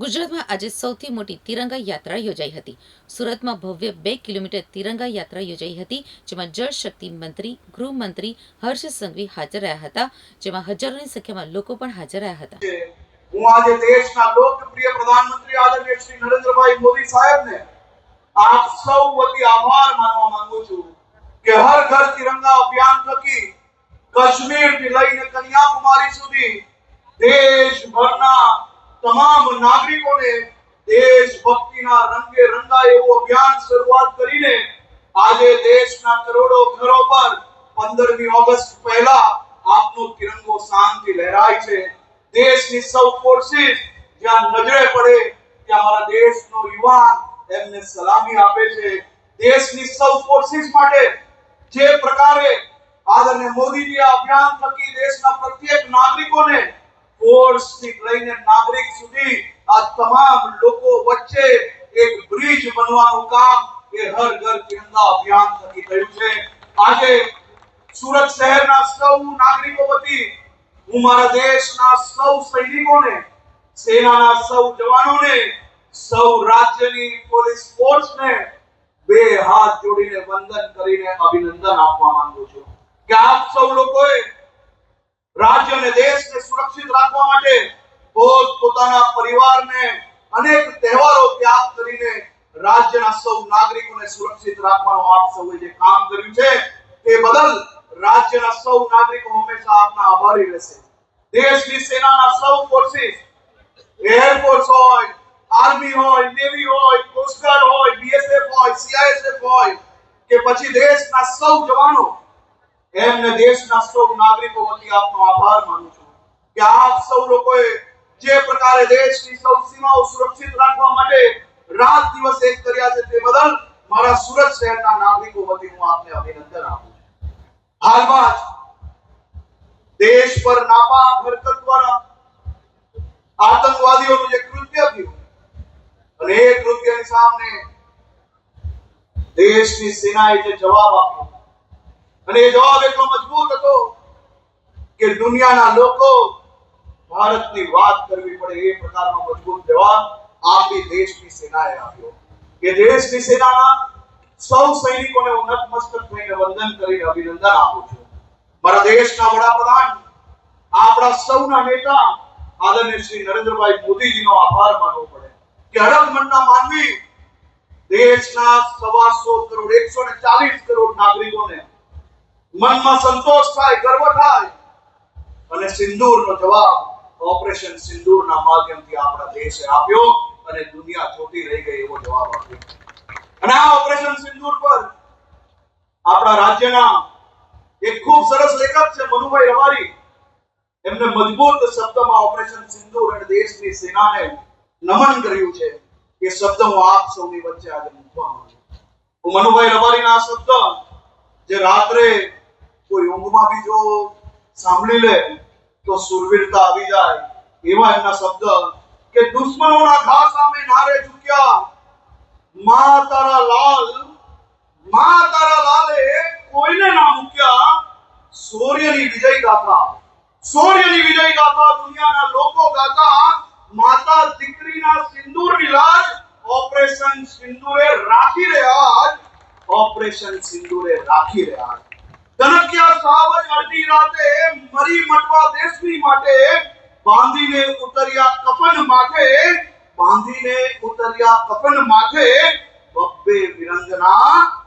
ગુજરાતમાં આજે સૌથી મોટી તિરંગા યાત્રા યોજાઈ હતી. સુરતમાં ભવ્ય બે કિલોમીટર તિરંગા યાત્રા યોજાઈ હતી, જેમાં જળ શક્તિ મંત્રી ગૃહમંત્રી હર્ષ સંઘવી હાજર રહ્યા હતા, જેમાં હજારોની સંખ્યામાં લોકો પણ હાજર રહ્યા હતા. હું આજે દેશના લોકપ્રિય પ્રધાનમંત્રી આદરણીય શ્રી નરેન્દ્રભાઈ મોદી સાહેબને આપ સૌ વતી આભાર માનવા માંગુ છું કે હર ઘર તિરંગા અભિયાન થકી કશ્મીરથી લઈને કન્યાકુમારી સુધી દેશભરના તમામ નાગરિકોને દેશભક્તિના રંગે રંગાય એવો અભિયાન શરૂઆત કરીને આજે દેશના કરોડો ઘરો પર 15મી ઓગસ્ટ પહેલા આપનો તિરંગો શાંતિ લહેરાય છે. દેશની સૌ ફોર્સિસ જ્યાં નજરે પડે ત્યાં મારા દેશનો યુવાન એમને સલામી આપે છે. દેશની સૌ ફોર્સિસ માટે જે પ્રકારે આદરણીય મોદીજી આ અભિયાન થકી દેશના પ્રત્યેક નાગરિકોને ફોર્સથી લઈને નાગરિક સુધી આ તમામ લોકો વચ્ચે એક બ્રિજ બનવાનું કામ એ હર ઘર તિરંગા અભિયાન થકી થયું છે. આજે સુરત શહેરના સૌ નાગરિકો વતી હું મારા દેશના સૌ સૈનિકોને, સેનાના સૌ જવાનોને, સૌ રાજ્યની પોલીસ ફોર્સને બે હાથ જોડીને વંદન કરીને અભિનંદન આપવા માંગુ છું. કે આપ સૌ લોકોએ રાજ્ય અને દેશને સુરક્ષિત રાખવા માટે પોત પરિવારને અનેક તહેવારો ત્યાગ કરીને રાજ્યના સૌ નાગરિકોને સુરક્ષિત રાખવાનો આપ સૌએ જે કામ કર્યું છે, તે બદલ રાજ્યના સૌ નાગરિકો હંમેશા આપના આભારી રહેશે. દેશની સેનાના સૌ ફોર્સિસ એરફોર્સ હોય આર્મી હોય નેવી હોય કોસ્ટગાર્ડ હોય બીએસએફ હોય સીઆઈએસએફ હોય, કે પછી દેશના સૌ જવાનો એમને દેશના સૌ નાગરિકો વતી આપનો આભાર માનું છું. કે આપ સૌ લોકોએ જે પ્રકારે દેશની સૌ સીમાઓ સુરક્ષિત રાખવા માટે રાત દિવસ એક કર્યા છે તે બદલ મારા સુરત શહેરના નાગરિકો વતી હું આપને અભિનંદન આપું છું. હાલમાં જ દેશ પર નાપાક હરકત દ્વારા આતંકવાદીઓનું જે કૃત્ય થયું અને એ કૃત્યની સામે દેશની સેનાએ જે જવાબ આપ્યો અને એ જવાબ એટલો મજબૂત હતો કે દુનિયાના લોકો ભારતની વાત કરવી પડે એ પ્રકારનો મજબૂત જવાબ આપણી દેશની સેનાએ આપ્યો. કે દેશની સેનાના સૌ સૈનિકોને હું નતમસ્તક થઈને વંદન કરીને અભિનંદન આપું છું. મારા દેશના વડાપ્રધાન, આપણા સૌના નેતા, આદરણીય શ્રી નરેન્દ્રભાઈ મોદીજીનો આભાર માનવો પડે. કે અડગ મનના માનવી દેશના સવાસો કરોડ, એકસો ને ચાલીસ કરોડ નાગરિકોને મનમાં સંતોષ થાય, ગર્વ થાય. અને સિંદૂરનો જવાબ ઓપરેશન સિંદૂરના માધ્યમથી આપણા દેશે આપ્યો અને દુનિયા છોટી રહી ગઈ એવો જવાબ આપ્યો. અને આ ઓપરેશન સિંદૂર પર આપણા રાજ્યના એક ખૂબ સરસ લેખક છે, મનુભાઈ રવારી એમને મજબૂત શબ્દમાં ઓપરેશન સિંદૂર અને દેશની સેનાને નમન કર્યું છે. એ શબ્દ હું આપ સૌની વચ્ચે આજે મૂકવા માંગુ. હું મનુભાઈ રબારીના આ શબ્દ જે રાત્રે કોઈ ઊંઘમાં બી જો સાંભળી લે તો સુરવીરતા આવી જાય એવા એમના શબ્દ કે દુશ્મનોના ઘા સામે નારે ઝૂક્યા મા તારા લાલ મા તારા લાલે કોઈને ના મૂક્યા સૂર્યની વિજય ગાથા સૂર્યની વિજય ગાથા દુનિયાના લોકો ગાતા માતા દીકરીના સિંદૂરની લાજ ઓપરેશન સિંદૂરે રાખી રહ્યા જ ઓપરેશન સિંદૂરે રાખી રહ્યા જ ધનકિયા સાવજ અડધી રાતે મરી મટવા દેશની માટે બાંધીને ઉતર્યા કફન માથે બાંધીને ઉતર્યા કફન માથે બબ્બે વિરંજના